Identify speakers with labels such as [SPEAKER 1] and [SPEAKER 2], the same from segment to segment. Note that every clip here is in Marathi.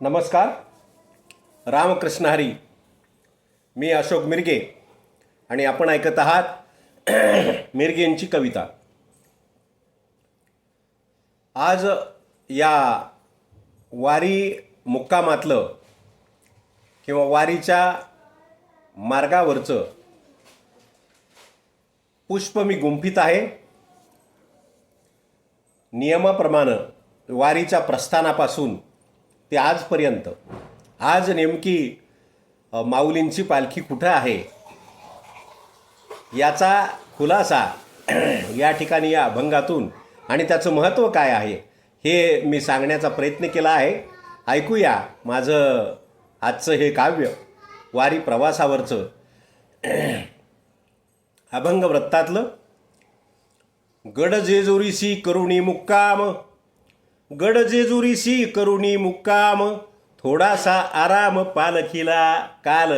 [SPEAKER 1] नमस्कार. रामकृष्ण हरी. मी अशोक मिरगे आणि आपण ऐकत आहात मिरगेंची कविता. आज या वारी मुक्कामातलं किंवा वारीच्या मार्गावरचं पुष्प मी गुंफित आहे. नियमाप्रमाणे वारीच्या प्रस्थानापासून ते आजपर्यंत. आज नेमकी माऊलींची पालखी कुठं आहे? याचा खुलासा या ठिकाणी या अभंगातून आणि त्याचं महत्त्व काय आहे हे मी सांगण्याचा प्रयत्न केला आहे. ऐकूया माझं आजचं हे काव्य वारी प्रवासावरचं. अभंग वृत्तातलं गड जेजुरीसी करुणी मुक्काम गडजेजुरीसी करुणी मुक्काम थोडासा आराम पालखीला काल.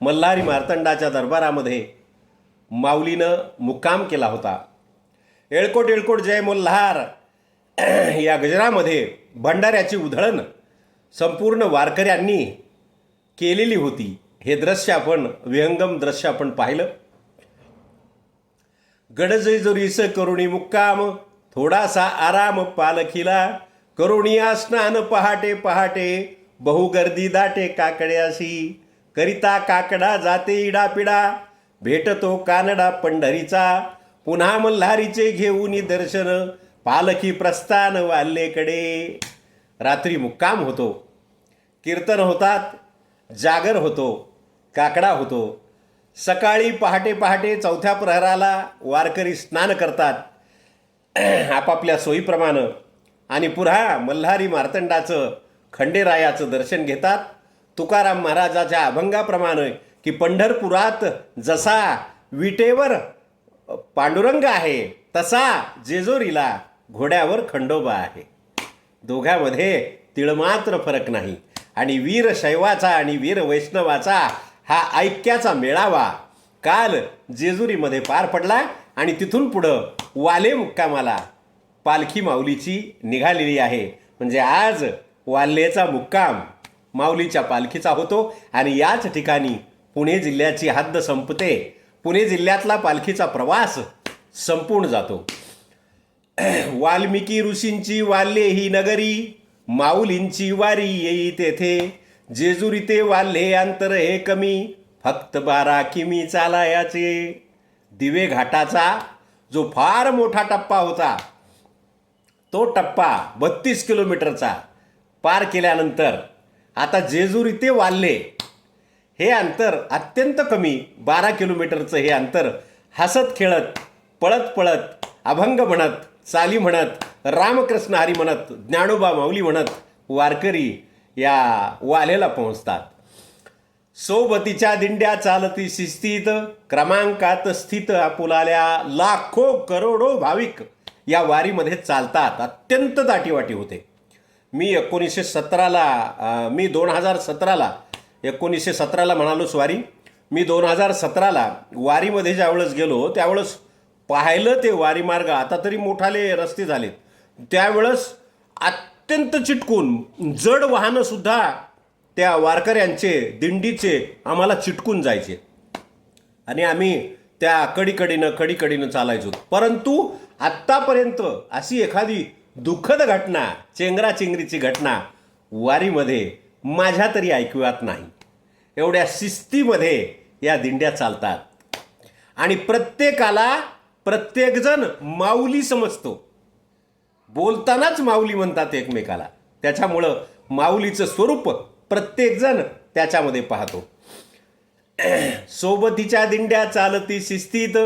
[SPEAKER 1] मल्हारी मार्तंडाच्या दरबारामध्ये माऊलीनं मुक्काम केला होता. एळकोट एळकोट जय मल्हार. या गजरामध्ये भंडाऱ्याची उधळण संपूर्ण वारकऱ्यांनी केलेली होती. हे दृश्य आपण विहंगम दृश्य आपण पाहिलं. गडजेजुरीस करुणी मुक्काम थोडासा आराम पालखीला करुणिया स्नान पहाटे पहाटे बहुगर्दी दाटे काकड्याशी करिता काकडा जाते इडापिडा भेटतो कानडा पंढरीचा पुन्हा मल्हारीचे घेऊन दर्शन पालखी प्रस्थान वाल्लेकडे रात्री मुक्काम होतो कीर्तन होतात जागर होतो काकडा होतो. सकाळी पहाटे पहाटे चौथ्या प्रहराला वारकरी स्नान करतात. आपापल्या सोयीप्रमाणे आणि पुन्हा मल्हारी मार्तंडाचं खंडेरायाचं दर्शन घेतात. तुकाराम महाराजाच्या अभंगाप्रमाणे की पंढरपुरात जसा विटेवर पांडुरंग आहे तसा जेजोरीला घोड्यावर खंडोबा आहे. दोघांमध्ये तिळमात्र फरक नाही. आणि वीर शैवाचा आणि वीर वैष्णवाचा हा ऐक्याचा मेळावा काल जेजुरीमध्ये पार पडला. आणि तिथून पुढं वाले मुक्कामाला पालखी माऊलीची निघालेली आहे. म्हणजे आज वाल्हेचा मुक्काम माऊलीच्या पालखीचा होतो आणि याच ठिकाणी पुणे जिल्ह्याची हद्द संपते. पुणे जिल्ह्यातला पालखीचा प्रवास संपून जातो. वाल्मिकी ऋषींची वाल्ले ही नगरी माऊलींची वारी येई तेथे. जेजुरी ते वाल्हे अंतर हे कमी फक्त बारा किमी चालायाचे. दिवे घाटाचा जो फार मोठा टप्पा होता तो टप्पा बत्तीस किलोमीटरचा पार केल्यानंतर आता जेजुरी ते वाल्ले हे अंतर अत्यंत कमी बारा किलोमीटरचं हे अंतर हसत खेळत पळत पळत अभंग म्हणत चाली म्हणत रामकृष्ण हरी म्हणत ज्ञानोबा माऊली म्हणत वारकरी या वालेला पोहोचतात. सोबतीच्या दिंड्या चालती शिस्तीत क्रमांकात स्थित आपुलाल्या लाखो करोडो भाविक या वारीमध्ये चालतात. अत्यंत दाटीवाटी होते. मी एकोणीसशे सतराला मी दोन हजार सतराला एकोणीसशे सतराला म्हणालो स्वारी मी दोन हजार सतराला वारीमध्ये ज्यावेळेस गेलो त्यावेळेस पाहिलं ते वारी मार्ग. आता तरी मोठाले रस्ते झालेत. त्यावेळेस अत्यंत चिटकून जड वाहनंसुद्धा त्या वारकऱ्यांचे दिंडीचे आम्हाला चिटकून जायचे. आणि आम्ही त्या कडीकडीनं कडीकडीनं चालायचो. परंतु आत्तापर्यंत अशी एखादी दुःखद घटना चेंगराचेंगरीची घटना वारीमध्ये माझ्या तरी ऐकूयात नाही. एवढ्या शिस्तीमध्ये या दिंड्या चालतात. आणि प्रत्येकाला प्रत्येकजण माऊली समजतो. बोलतानाच माऊली म्हणतात एकमेकाला. त्याच्यामुळं माऊलीचं स्वरूप प्रत्येकजण त्याच्यामध्ये पाहतो. सोबतीच्या दिंड्या चालती शिस्तीत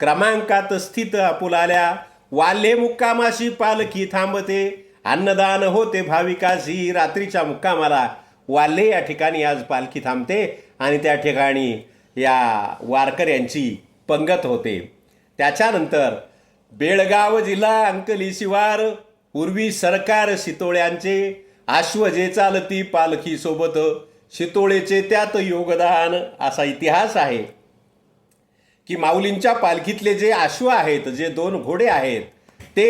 [SPEAKER 1] क्रमांकात स्थित आपुलाल्या वाल्हे मुक्कामाशी पालखी थांबते. अन्नदान होते भाविकाशी रात्रीच्या मुक्कामाला. वाल्हे या ठिकाणी आज पालखी थांबते आणि त्या ठिकाणी या वारकऱ्यांची पंगत होते. त्याच्यानंतर बेळगाव जिल्हा अंकली शिवार पूर्वी सरकार शितोळ्यांचे आश्वजे चालती पालखी सोबत शितोळेचे त्यात योगदान असा इतिहास आहे. की माऊलींच्या पालखीतले जे अश्व आहेत जे दोन घोडे आहेत ते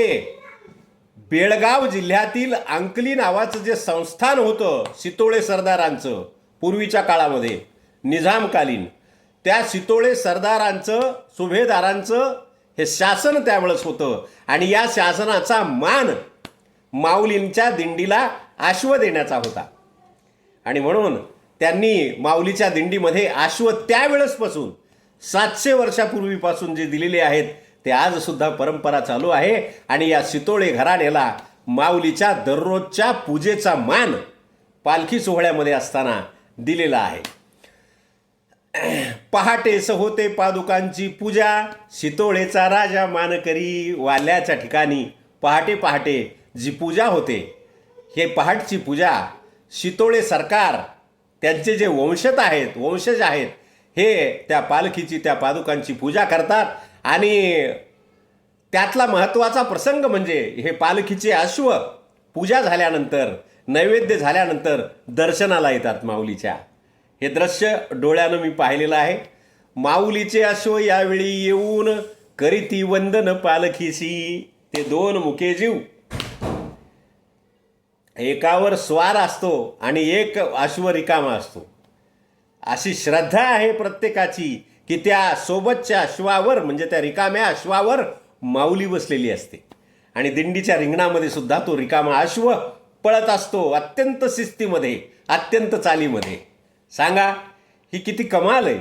[SPEAKER 1] बेळगाव जिल्ह्यातील अंकली नावाचं जे संस्थान होतं सितोळे सरदारांचं पूर्वीच्या काळामध्ये निझामकालीन त्या सितोळे सरदारांचं सुभेदारांचं हे शासन त्यावेळेस होतं. आणि या शासनाचा मान माऊलींच्या दिंडीला आश्व देण्याचा होता. आणि म्हणून त्यांनी माऊलीच्या दिंडीमध्ये आश्व त्यावेळेसपासून सातशे वर्षापूर्वीपासून जे दिलेले आहेत ते आजसुद्धा परंपरा चालू आहे. आणि या सितोळे घराण्याला माऊलीच्या दररोजच्या पूजेचा मान पालखी सोहळ्यामध्ये असताना दिलेला आहे. पहाटेस होते पादुकांची पूजा शितोळेचा राजा मानकरी वाल्याच्या ठिकाणी पहाटे पहाटे जी पूजा होते हे पहाटची पूजा शितोळे सरकार त्यांचे जे वंशत आहेत वंशज आहेत हे त्या पालखीची त्या पादुकांची पूजा करतात आणि त्यातला महत्त्वाचा प्रसंग म्हणजे हे पालखीचे अश्व पूजा झाल्यानंतर नैवेद्य झाल्यानंतर दर्शनाला येतात माऊलीच्या. हे दृश्य डोळ्यानं मी पाहिलेलं आहे. माऊलीचे अश्व यावेळी येऊन करीती वंदन पालखीशी ते दोन मुके जीव. एकावर स्वार असतो आणि एक अश्व रिकामा असतो. अशी श्रद्धा आहे प्रत्येकाची की त्या सोबतच्या अश्वावर म्हणजे त्या रिकाम्या अश्वावर माऊली बसलेली असते. आणि दिंडीच्या रिंगणामध्ये सुद्धा तो रिकामा अश्व पळत असतो अत्यंत शिस्तीमध्ये अत्यंत चालीमध्ये. सांगा ही किती कमाल आहे.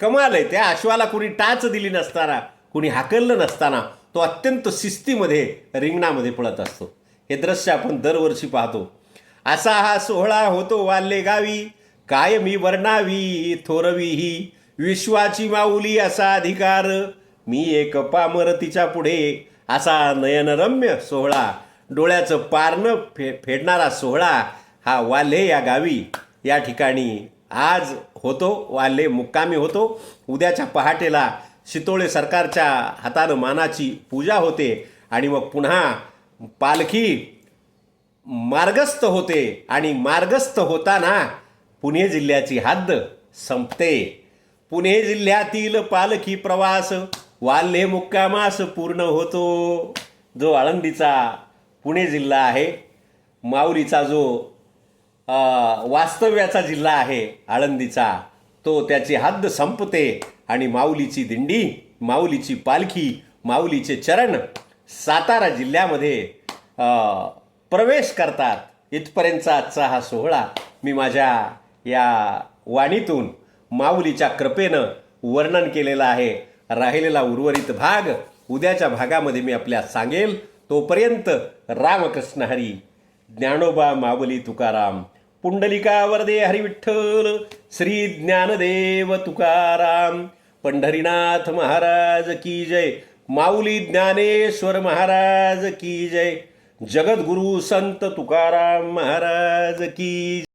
[SPEAKER 1] कमाल आहे. त्या अश्वाला कुणी टाच दिली नसताना कुणी हाकललं नसताना तो अत्यंत शिस्तीमध्ये रिंगणामध्ये पळत असतो. हे दृश्य आपण दरवर्षी पाहतो. असा हा सोहळा होतो वाल्ले गावी. कायमी वर्णावी थोरवी ही. विश्वाची माऊली असा अधिकार. मी एक पामर तिच्या पुढे. असा नयनरम्य सोहळा. डोळ्याचं पारणं फे फेडणारा सोहळा हा वाल्हे या गावी. या ठिकाणी आज होतो वाल्हे मुक्कामी होतो. उद्याच्या पहाटेला शितोळे सरकारच्या हातानं मानाची पूजा होते. आणि मग पुन्हा पालखी मार्गस्थ होते आणि मार्गस्थ होताना पुणे जिल्ह्याची हद्द संपते. पुणे जिल्ह्यातील पालखी प्रवास वाल्हे मुक्कामास पूर्ण होतो. जो आळंदीचा पुणे जिल्हा आहे माऊलीचा जो वास्तव्याचा जिल्हा आहे आळंदीचा तो त्याची हद्द संपते आणि माऊलीची दिंडी माऊलीची पालखी माऊलीचे चरण सातारा जिल्ह्यामध्ये प्रवेश करतात इथपर्यंतचा आजचा हा सोहळा. मी माझ्या या वाणीतून माऊलीच्या कृपेनं वर्णन केलेलं आहे. राहिलेला उर्वरित भाग उद्याच्या भागामध्ये मी आपल्या सांगेल. तोपर्यंत रामकृष्ण हरी ज्ञानोबा माऊली तुकाराम पुंडलिका वरदे हरिविठ्ठल श्री ज्ञानदेव तुकाराम पंढरीनाथ महाराज की जय. माऊली ज्ञानेश्वर महाराज की जय. जगद्गुरु संत तुकाराम महाराज की